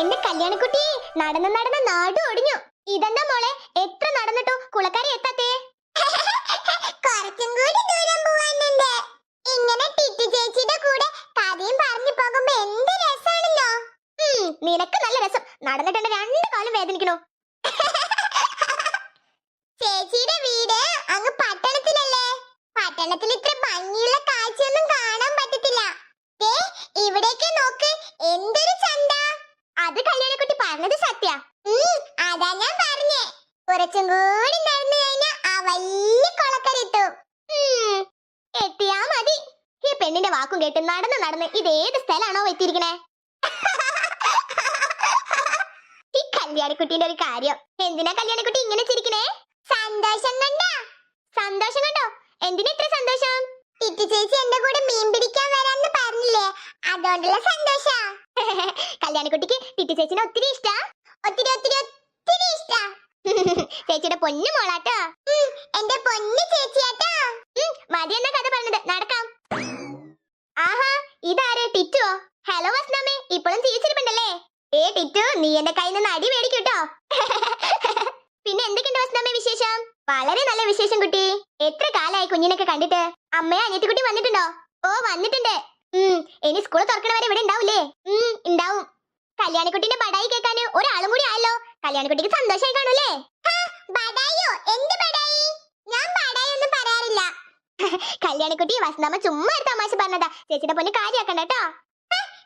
എന്റെ കല്യാണക്കുട്ടി നടന്ന് നടന്ന് നാട് ഒടിഞ്ഞു. ഇതെന്താ മോളെ? എത്ര നടന്നിട്ടു? കുളക്കര എത്താത്തേ? കുറച്ചും കൂടി ദൂരം പോവാനുണ്ട്. ഇങ്ങനെ ടിറ്റു ചേച്ചിയുടെ കൂടെ കഥയും പറഞ്ഞു പോകുമ്പോ എന്ത് രസാണല്ലോ നിനക്ക് നല്ല രസം. നടന്നിട്ടുണ്ട് രണ്ടു രണ്ട് കാലും വേദനിക്കണു. ചേച്ചിയുടെ വീട് അങ്ങ് പട്ടണത്തിലല്ലേ? പട്ടണത്തിൽ ഇത്ര ഭംഗിയുള്ള കാഴ്ചയൊന്നും കാണാൻ പറ്റത്തില്ല. ദേ ഇവിടേക്ക് നോക്ക്. എന്തൊരു ചന്ത. അത് കല്യാണക്കുട്ടി പറഞ്ഞത് സത്യ. അതാ ഞാൻ പറഞ്ഞേ. കുറച്ചും കൂടി നടന്നു കഴിഞ്ഞാ ആ വലിയ കൊളക്കരെത്തും എത്തിയാ മതി. ഈ പെണ്ണിന്റെ വാക്കും കേട്ട് നടന്ന് നടന്ന് ഏത് സ്ഥലാണോ എത്തിയിരിക്കണേ? ഈ കല്യാണിക്കുട്ടിന്റെ ഒരു കാര്യം. എന്തിനാ കല്യാണിക്കുട്ടി ഇങ്ങനെ ചിരിക്കണേ? സന്തോഷം കണ്ടോ? സന്തോഷം കണ്ടോ? എന്തിനാ ഇത്ര സന്തോഷം? ചേച്ചി എന്റെ കൂടെ മീൻ പിടിക്കാൻ വരാന്ന് പറഞ്ഞില്ലേ? അതുകൊണ്ടുള്ള സന്തോഷാ. കല്യാണിക്കുട്ടിക്ക് ടിറ്റു ചേച്ചിനെ ഒത്തിരി ഇഷ്ടാ. ഒത്തിരി ഒത്തിരി ഒത്തിരി ഇഷ്ടാ. ചേച്ചിയുടെ പൊന്നു മോളാട്ടോ. എന്റെ പൊന്നു ചേച്ചിയാട്ടോ. മതി എന്ന കഥ പറഞ്ഞത്. നടക്കാം. ആഹാ ഇതാരേ ടിറ്റുവോ ഹലോ വസ്നാമേ ഇപ്പോഴും തിരിച്ചിരിപ്പുണ്ടല്ലേ ഏ ടിറ്റു നീ എന്റെ കയ്യിൽ നിന്ന് അടി മേടിക്കൂട്ടോ. പിന്നെ എന്തൊക്കെയുണ്ട് വസ്നാമേ വിശേഷം? വളരെ നല്ല വിശേഷം കുട്ടി. എത്ര കാലായി കുഞ്ഞിനൊക്കെ കണ്ടിട്ട്? അമ്മയെ അനിയത്തിക്കുട്ടി വന്നിട്ടുണ്ടോ? ഓ വന്നിട്ടുണ്ട്. ഇനി സ്കൂൾ തുറക്കുന്ന വരെ ഇവിടെ ഉണ്ടാവൂലേ? ഉം ഉണ്ടാവും. കല്യാണിക്കുട്ടിന്റെ ബടായി കേൾക്കാൻ ഒരാളും കൂടി ആയല്ലോ. കല്യാണിക്കുട്ടിക്ക് സന്തോഷമായി കാണൂലേ? ബടായിയോ എന്ത് ബടായി ഞാൻ ബടായി ഒന്നും പറയാറില്ല. കല്യാണിക്കുട്ടി വസന്തമ്മ ചുമ്മാ ഒരു തമാശ പറഞ്ഞതാ. ചേച്ചിയുടെ പൊന്ന് കാര്യാക്കണ്ട കേട്ടോ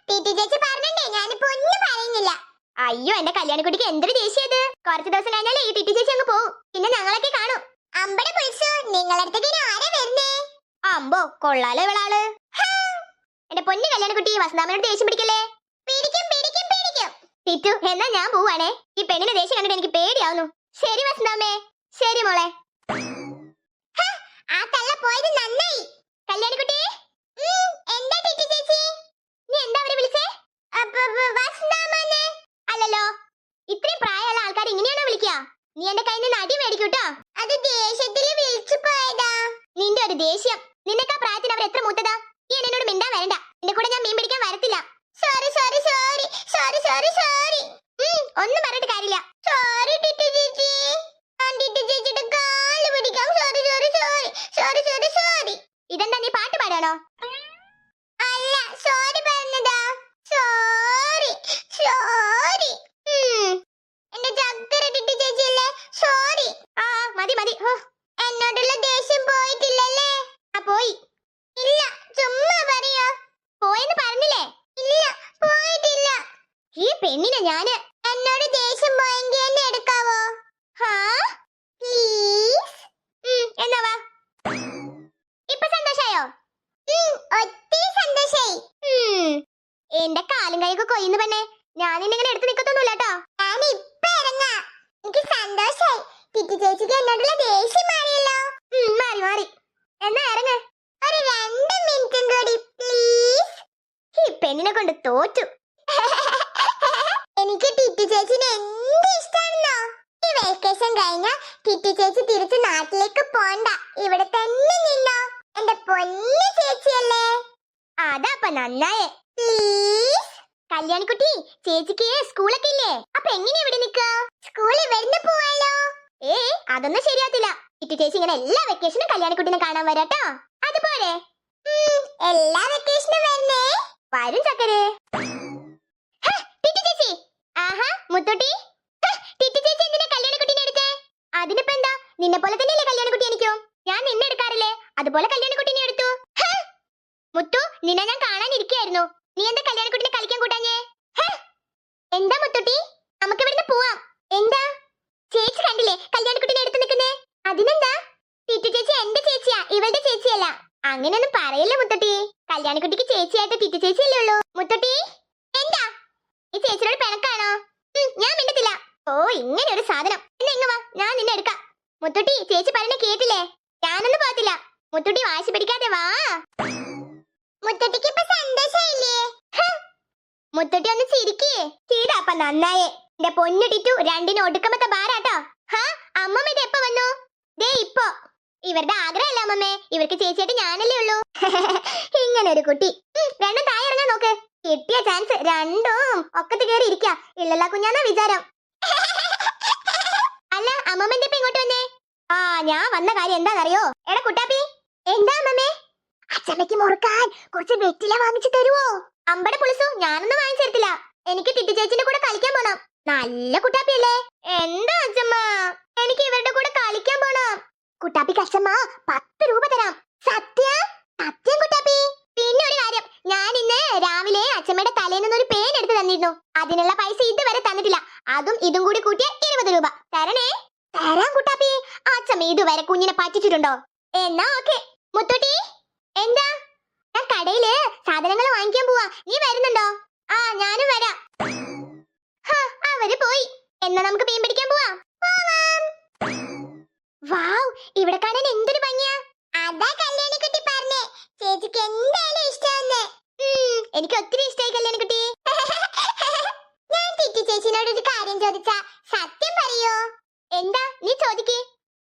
ടിറ്റി ചേച്ചി പറഞ്ഞേ ഞാനിപ്പോ ഒന്നും പറയുന്നില്ല. അയ്യോ എന്റെ കല്യാണിക്കുട്ടിക്ക് എന്തൊരു ദേഷ്യത് കുറച്ച് ദിവസം കഴിഞ്ഞാലേ ഈ ടിറ്റി ചേച്ചി അങ്ങ് പോവും. പിന്നെ ഞങ്ങളൊക്കെ കാണും. അമ്പടെ പുളിച്ചു? നിങ്ങളടുത്തേക്ക് ആരാ വരുന്നേ? അമ്പോ കൊള്ളാലോ ഇവളാൾ. എന്റെ പൊന്നു കല്യാണക്കുട്ടി വസന്താമനോട് ദേഷ്യം പിടിക്കല്ലേ? പിടിക്കും പിടിക്കും പിടിക്കും. ടിറ്റു എന്നാ ഞാൻ പോവാണേ? ഈ പെണ്ണിന്റെ ദേഷ്യം കണ്ടിട്ട് എനിക്ക് പേടിയാവുന്നു. ശരി വസന്താമേ ശരി മോളെ. ആ തള്ള പോയത് നന്നായി. കല്യാണക്കുട്ടി? എന്താ ടിറ്റു ചേച്ചി? നീ എന്താ അവരെ വിളിച്ചേ? വസന്താമനെ അല്ലല്ലോ ഇത്രയും പ്രായമുള്ള ആൾക്കാർ ഇങ്ങനെയാണോ വിളിക്കുക? നീ എന്റെ കയ്യിൽ നിന്ന് അടി മേടിക്കൂട്ടോ അത് ദേഷ്യത്തിൽ വിളിച്ചു പോയതാ. നിന്റെ ഒരു ദേഷ്യം. നിനക്കാ പ്രായത്തിന് അവർ എത്ര മൂത്തതാ? നീ എന്നോട് മിണ്ടാൻ വരണ്ട. എന്റെ കൂടെ ഞാൻ മീൻ പിടിക്കാൻ വരത്തില്ല. Sorry sorry sorry sorry sorry sorry ഒന്നും പറഞ്ഞിട്ട് കാര്യമില്ല. സോറി ടിറ്റു ചേച്ചി. ഞാൻ ടിറ്റു ചേച്ചിയുടെ കാൽ പിടിക്കാം. Sorry sorry sorry sorry sorry sorry ഇതെന്താ നീ പാട്ട് പാടാണോ അല്ല സോറി പറഞ്ഞതാ സോറി സോറി എന്റെ ചക്കര ടിറ്റു ചേച്ചിയല്ലേ? സോറി ആ മതി മതി. ഹോ എന്നോടുള്ള ദേഷ്യം പോയിട്ടില്ലല്ലേ ആ പോയി ഇല്ല ചുമ്മാ പറയാ പോയെന്ന് പറഞ്ഞില്ലേ ഇല്ല പോയിട്ടില്ല ഈ പെണ്ണിനെ ഞാൻ എന്നോട് ദേഷ്യം പോയെങ്കിൽ എന്നെ എടുക്കാവോ ഹാ പ്ലീസ് എന്നാ വാ ഇപ്പൊ സന്തോഷായോ ഒത്തിരി സന്തോഷായി എന്റെ കാലും ഇന്ന് പെണ്ണെ? ഞാൻ നിന്നിങ്ങനെ എടുത്ത് നിക്കത്തൊന്നുമില്ല കേട്ടോ. ഞാൻ ഇപ്പൊ ഇറങ്ങാ. എനിക്ക് സന്തോഷായി. ടിറ്റി ചേച്ചിക്ക് എന്നോടുള്ള ദേഷ്യം മാറിയല്ലോ. മാറി മാറി. എന്നാ ഇറങ്ങ്. ഒരു രണ്ട് മിനിറ്റും കൂടി പ്ലീസ് ഈ പെണ്ണിനെ കൊണ്ട് തോറ്റു. എനിക്ക് ടിറ്റി ചേച്ചിനെ എന്ത് ഇഷ്ടാണെന്നോ? ഈ വെക്കേഷൻ കഴിഞ്ഞ ടിറ്റി ചേച്ചി തിരിച്ച് നാട്ടിലേക്ക് പോണ്ട. ഇവിടെ തന്നെ നിന്നോ. എന്റെ പൊന്നു ചേച്ചിയല്ലേ. അതാപ്പ നന്നായേ. പ്ലീസ് കല്യാണിക്കുട്ടി ചേച്ചിക്ക് സ്കൂളൊക്കെ ഇല്ലേ? അപ്പൊ എങ്ങനെ ഇവിടെ നിക്ക സ്കൂളിൽ വരുന്ന പോവാലോ? ഏ അതൊന്നും ശരിയാത്തില്ല ഇറ്റു ചേച്ചി ഇങ്ങനെ എല്ലാ വെക്കേഷനും കല്യാണിക്കുട്ടിനെ കാണാൻ വരാട്ടോ അതുപോലെ. എല്ലാ വെക്കേഷനും വരുന്നേ വരും ചക്കരെ. ചേച്ചി. ആഹാ ടിറ്റി ചേച്ചി കല്യാണിക്കുട്ടി ഞാൻ നിന്നെ അതുപോലെ നിന്നെ ഞാൻ കാണാൻ നീ എന്താ കല്യാണിക്കുട്ടിനെ കളിക്കാൻ കൂട്ടാഞ്ഞേ ഹ, എന്താ മുത്തുട്ടി നമുക്ക് ഇവിടുന്ന് പോവാം എന്താ ചേച്ചി കണ്ടില്ലേ കല്യാണിക്കുട്ടിനെ എടുത്ത് നിൽക്കുന്നേ അതിനെന്താ ടിറ്റു ചേച്ചി എന്റെ ചേച്ചിയാ ഇവളുടെ ചേച്ചിയല്ല അങ്ങനെയൊന്നും പറയല്ലേ മുത്തട്ടി. കല്യാണിക്കുട്ടിക്ക് ചേച്ചിയായിട്ട് ടിറ്റു ചേച്ചിയല്ലേ ഉള്ളൂ. മുത്തട്ടി എന്താ? ഈ ചേച്ചിയോട് പിണക്കാണോ? ഞാൻ മിണ്ടത്തില്ല. ഓ ഇങ്ങനെ ഒരു സാധനം. എന്നെ ഇങ്ങ വാ ഞാൻ നിന്നെ എടുക്കാം. മുത്തുട്ടി ചേച്ചി പറഞ്ഞ കേട്ടില്ലേ? ഞാനൊന്നും പോകത്തില്ല. മുത്തുട്ടി വാശി പിടിക്കാതെ വാ. മുത്തട്ടിക്ക് ഇപ്പൊ സന്തോഷമില്ലേ മുത്തട്ടി ഒന്ന് ചിരിക്കേ. ചീടാപ്പ നന്നായേ. എന്റെ പൊന്നു ടിറ്റു രണ്ടിന് ഒടുക്കമത്തെ ബാരാട്ടോ ഹാ അമ്മമ്മ ഇത് എപ്പോ വന്നു? ദേ ഇപ്പോ. ഇവരുടെ ആഗ്രഹമല്ല അമ്മമ്മേ. ഇവർക്ക് ചേച്ചിയായിട്ട് ഞാനല്ലേ ഉള്ളൂ. ഇങ്ങനെ ഒരു കുട്ടി രണ്ടും താഴെ ഇറങ്ങാൻ നോക്ക്. കിട്ടിയ ചാൻസ് രണ്ടും ഒക്കത്ത് കയറി ഇരിക്ക. ഇല്ലല്ല കുഞ്ഞാന്ന വിചാരം. അല്ല അമ്മമ്മന്റെ ഇപ്പൊ ഇങ്ങോട്ട് വന്നേ? ആ ഞാൻ വന്ന കാര്യം എന്താണെന്നറിയോ എടാ കുട്ടാപ്പി. എന്താ അമ്മമ്മേ? അച്ഛമ്മയ്ക്ക് മുറുക്കാൻ കുറച്ച് വെറ്റില വാങ്ങിച്ചു തരുവോ? അമ്പട പുളിസു ഞാനൊന്നും വാങ്ങിച്ചു തരത്തില്ല. എനിക്ക് ടിറ്റി ചേച്ചിന്റെ കൂടെ കളിക്കാൻ പോണം. നല്ല കുട്ടാപ്പിയല്ലേ? എന്താ അച്ഛമ്മ എനിക്ക് ഇവരുടെ കൂടെ കളിക്കാൻ പോണം കുട്ടാപ്പിക്ക് അച്ഛമ്മ പത്ത് രൂപ തരാം. സത്യം? സത്യം കുട്ടാപ്പി. പിന്നെ ഒരു കാര്യം ഞാൻ ഇന്ന് രാവിലെ അച്ഛമ്മയുടെ തലയിൽ നിന്ന് ഒരു പേൻ എടുത്ത് തന്നിരുന്നു. അതിനുള്ള പൈസ ഇതുവരെ തന്നിട്ടില്ല. അതും ഇതും കൂടി കൂട്ടിയ ഇരുപത് രൂപ. തരണേ? തരാം കുട്ടാപ്പി. അച്ഛമ്മ ഇതുവരെ കുഞ്ഞിനെ പറ്റിച്ചിട്ടുണ്ടോ? എന്നാ ഓക്കെ. മുത്തൂട്ടി എന്താ? ഞാൻ കടയിൽ സാധനങ്ങൾ വാങ്ങിക്കാൻ പോവാ. നീ വരുന്നുണ്ടോ? ആ ഞാനും വരാം. അവർ പോയി. എന്നാ നമുക്ക് മീൻ പിടിക്കാൻ പോവാം. വാവ് ഇവിടെ കാണാൻ എന്തൊരു ഭംഗിയാ. അതാ കല്യാണിക്കുട്ടി പറഞ്ഞേ. ചേച്ചിക്ക് എന്തായാലും ഇഷ്ടമെന്ന് എനിക്ക് ഒത്തിരി ഇഷ്ടമായി കല്യാണിക്കുട്ടി. ഞാൻ ടിറ്റി ചേച്ചിനോട് ഒരു കാര്യം ചോദിച്ചാ. സത്യം പറയോ? എന്താ നീ ചോദിക്കേ.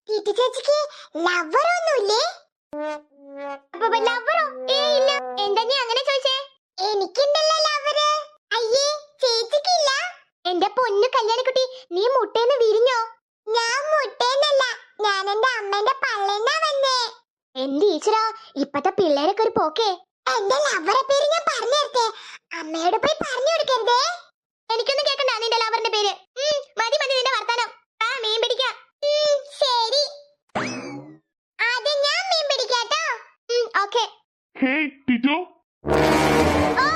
ടിറ്റി ചേച്ചിക്ക് ലവർ പിള്ളേരൊക്കെ ഒരു പോക്കേ? എന്റെ ലവറെ പേര് ഞാൻ പറഞ്ഞു തരട്ടെ? അമ്മയോട് പോയി പറഞ്ഞു കൊടുക്കരുതേ. എനിക്കൊന്നും കേക്കണ്ട നിന്റെ ലവറിന്റെ പേര്. മതി മതി നിന്റെ വർത്താനം. ആ മീൻ പിടിക്കാം. ശരി. ആദ്യം ഞാൻ മീൻ പിടിക്കാട്ടോ. ഓക്കെ. ഓ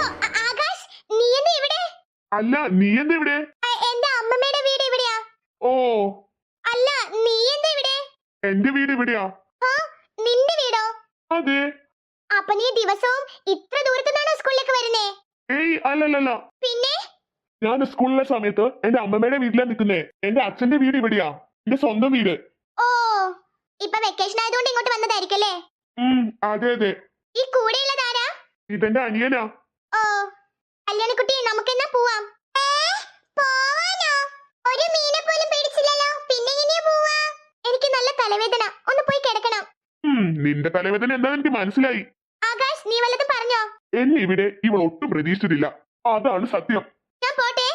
ആകാശ് നീ എന്താ ഇവിടെ? അല്ല നീ എന്താ ഇവിടെ? എന്റെ അമ്മമ്മയുടെ വീട് ഇവിടെയാ? ഓ. അല്ല നീ എന്താ ഇവിടെ? എന്റെ വീട് ഇവിടെയാ. നിന്റെ വീടോ? അതെ. അപ്പൊ നീ ദിവസവും ഇത്ര ദൂരത്തുനിന്നാണോ സ്കൂളിലേക്ക് വരുന്നേ? ഏയ് അല്ലല്ലല്ല. പിന്നെ? ഞാൻ സ്കൂളിലെ സമയത്ത് എന്റെ അമ്മമ്മയുടെ വീട്ടിലാ നിൽക്കുന്നേ. എന്റെ അച്ഛന്റെ വീട് ഇവിടെയാ. എന്റെ സ്വന്തം വീട്. ഓ ഇപ്പൊ വെക്കേഷൻ ആയതുകൊണ്ട് ഇങ്ങോട്ട് വന്നതായിരിക്കല്ലേ ഉം അതെ അതെ. ഈ കൂടെയുള്ളതാരാ ഇതെന്റെ അനിയനാ. ഓ കല്യാണിക്കുട്ടി നമുക്കെന്നാ പോവാം ഒരു മീനെ പോലും പിടിച്ചില്ലല്ലോ പിന്നെ എങ്ങനെയാ പോവാ എനിക്ക് നല്ല തലവേദന ഒന്ന് പോയി കിടക്കണം ഉം നിന്റെ തലവേദന എന്താണെന്ന് എനിക്ക് മനസ്സിലായി. ആകാശ് നീ വല്ലതും പറഞ്ഞോ? എന്നെ ഇവിടെ ഇവൾ ഒട്ടും പ്രതീക്ഷിച്ചിട്ടില്ല. അതാണ് സത്യം. ഞാൻ പോട്ടെ.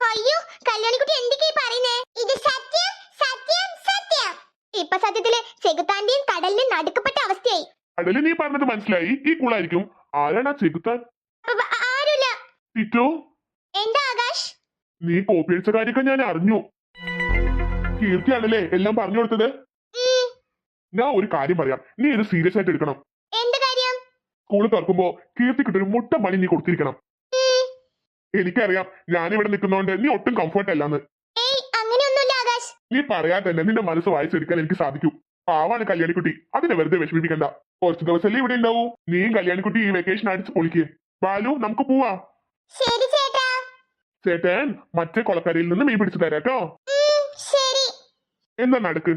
അയ്യോ കല്യാണിക്കുട്ടി എന്തൊക്കെയാ ഈ പറയുന്നേ? ഇത് സത്യം സത്യം സത്യം. ഇപ്പൊ സത്യത്തിൽ ചെകുത്താന്റെയും കടലിനും നടുക്കപ്പെട്ട അവസ്ഥയായി. നീ പറഞ്ഞത് മനസ്സിലായി. ഈ കുളായിരിക്കും. ആരാണ് ആ ചെകുത്താൻ? ആരുമില്ല. ടിറ്റോ? എന്താ ആകാശ്? നീ കോപ്പി അടിച്ച കാര്യമൊക്കെ ഞാൻ അറിഞ്ഞു. കീർത്തിയാണല്ലേ എല്ലാം പറഞ്ഞു കൊടുത്തത്? ഞാൻ ഒരു കാര്യം പറയാം. നീ ഇത് സീരിയസ് ആയിട്ട് എടുക്കണം. സ്കൂൾ തുറക്കുമ്പോ കീർത്തിക്കിട്ടൊരു മുട്ട മണി നീ കൊടുത്തിരിക്കണം. എനിക്കറിയാം ഞാനിവിടെ നിൽക്കുന്നോണ്ട് നീ ഒട്ടും കംഫർട്ട് അല്ലാന്ന്. നീ പറയാൻ തന്നെ നിന്റെ മനസ്സ് വായിച്ചെടുക്കാൻ എനിക്ക് സാധിക്കും. പാവാണ് കല്യാണിക്കുട്ടി. അതിനെ വെറുതെ വിഷമിപ്പിക്കണ്ട. കുറച്ച് ദിവസമല്ലേ ഇവിടെ ഉണ്ടാവൂ. നീയും കല്യാണിക്കുട്ടി ഈ വെക്കേഷൻ അടിച്ച് പൊളിക്ക്. ബാലു നമുക്ക് പോവാ. ചേട്ടൻ മറ്റേ കൊളക്കരയിൽ നിന്ന് മീൻ പിടിച്ചു തരാട്ടോ ഉം, ശരി എന്താ നടക്ക്